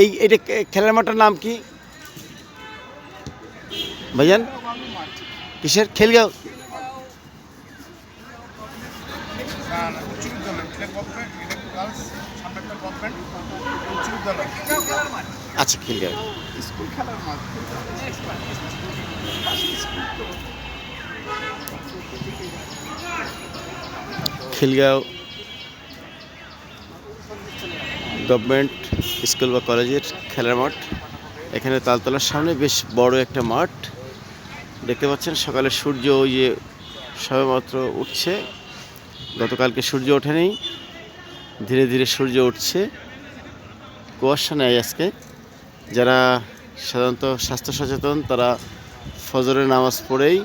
এই এটা খেলার মাঠটার নাম কি? ভাইজান? কিসের? খেলগাঁও। আচ্ছা খেলগাঁও। খিলগাঁও। গভর্নমেন্ট স্কুল বা কলেজের খেলার মাঠ। এখানে তালতলার সামনে বেশ বড় একটা মাঠ। দেখতে পাচ্ছেন সকালে সূর্য ওই যে সবেমাত্র উঠছে। গতকালকে সূর্য ওঠেনি। ধীরে ধীরে সূর্য উঠছে। কুয়াশা নেই আজকে। যারা সাধারণত স্বাস্থ্য সচেতন, তারা ফজরের নামাজ পড়েই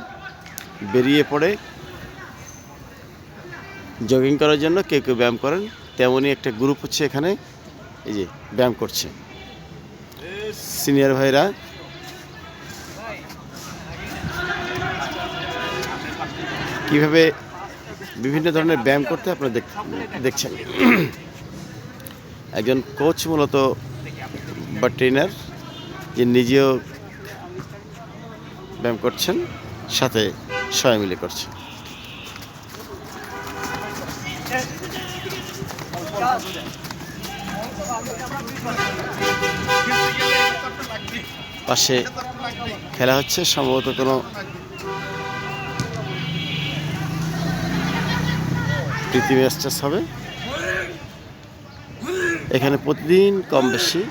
বেরিয়ে পড়ে। জগিং করার জন্য কেউ কেউ ব্যায়াম করেন। তেমনই একটা গ্রুপ হচ্ছে এখানে। এই যে, ব্যায়াম করছে। সিনিয়র ভাইরা। কীভাবে বিভিন্ন ধরনের ব্যায়াম করতে আপনারা দেখ- দেখছেন। একজন কোচ মূলত বা ট্রেনার যে নিজেও ব্যায়াম করছেন, সাথে সবাই মিলে করছেন পাশে খেলা হচ্ছে, সম্ভবত কোনো প্রীতি ম্যাচটাস হবে। এখানে প্রতিদিন কম বেশি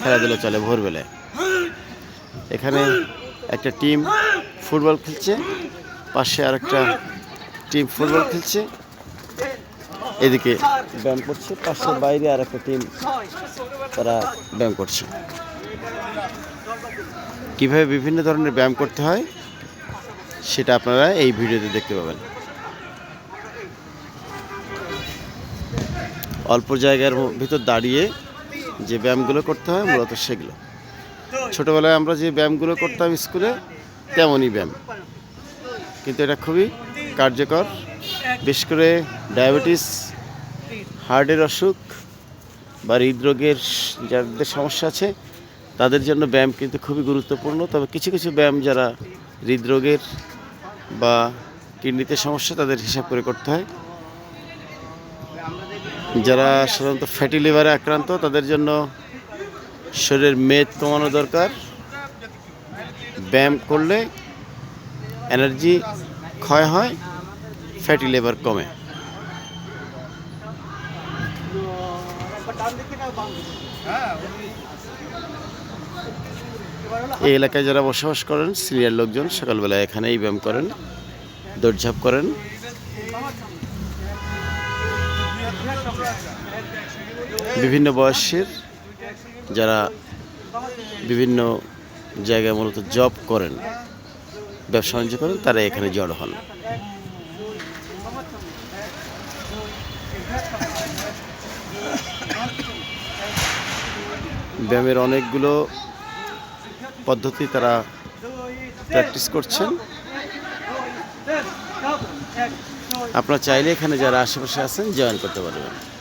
খেলাধুলা চলে ভোরবেলায়। এখানে একটা টিম ফুটবল খেলছে, পাশে আরেকটা টিম ফুটবল খেলছে। এদিকে ব্যায়াম করছে। পাশে বাইরে আর একটা টিম তারা ব্যায়াম করছে। কীভাবে বিভিন্ন ধরনের ব্যায়াম করতে হয় সেটা আপনারা এই ভিডিওতে দেখতে পাবেন। অল্প জায়গার ভিতর দাঁড়িয়ে যে ব্যায়ামগুলো করতে হয় মূলত সেগুলো। ছোটোবেলায় আমরা যে ব্যায়ামগুলো করতাম স্কুলে তেমনই ব্যায়াম। কিন্তু এটা খুবই কার্যকর বিশেষ করে ডায়াবেটিস, হার্টের অসুখ বা হৃদরোগের যাদের সমস্যা আছে, তাদের জন্য ব্যায়াম কিন্তু খুবই গুরুত্বপূর্ণ। তবে কিছু কিছু ব্যায়াম যারা হৃদরোগের বা কিডনিতে সমস্যা, তাদের হিসাব করে করতে হয়। যারা সাধারণত ফ্যাটি লিভারে আক্রান্ত, তাদের জন্য শরীরের মেদ কমানো দরকার। ব্যায়াম করলে এনার্জি ক্ষয় হয়। ফ্যাটি লিভার কমে। এই এলাকায় যারা বসবাস করেন সিনিয়র লোকজন সকালবেলা এখানেই ব্যায়াম করেন, দৌড়ঝাঁপ করেন। বিভিন্ন বয়সের যারা বিভিন্ন জায়গায় মূলত জব করেন, ব্যবসা বাণিজ্য করেন, তারা এখানে জড়ো হন। ব্যায়ামের অনেকগুলো পদ্ধতি তারা প্র্যাকটিস করছেন। আপনারা চাইলে এখানে যারা আশেপাশে আছেন জয়েন করতে পারবেন।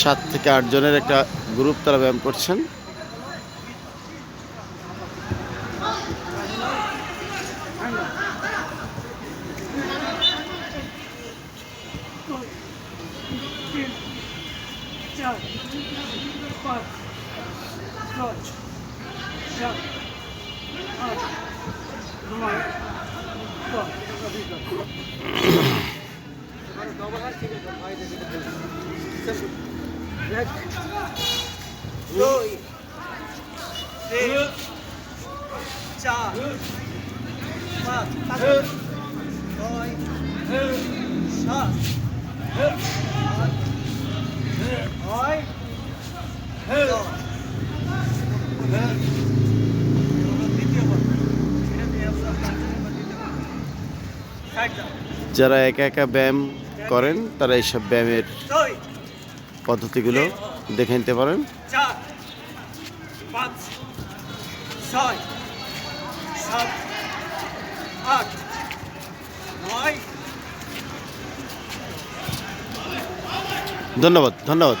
সাত থেকে আট জনের একটা গ্রুপ তারা ব্যায়াম করছেন। যারা একা একা ব্যায়াম করেন তারা এইসব ব্যায়ামের পদ্ধতিগুলো দেখে নিতে পারেন। ছয় সাত আট নয়। ধন্যবাদ ধন্যবাদ।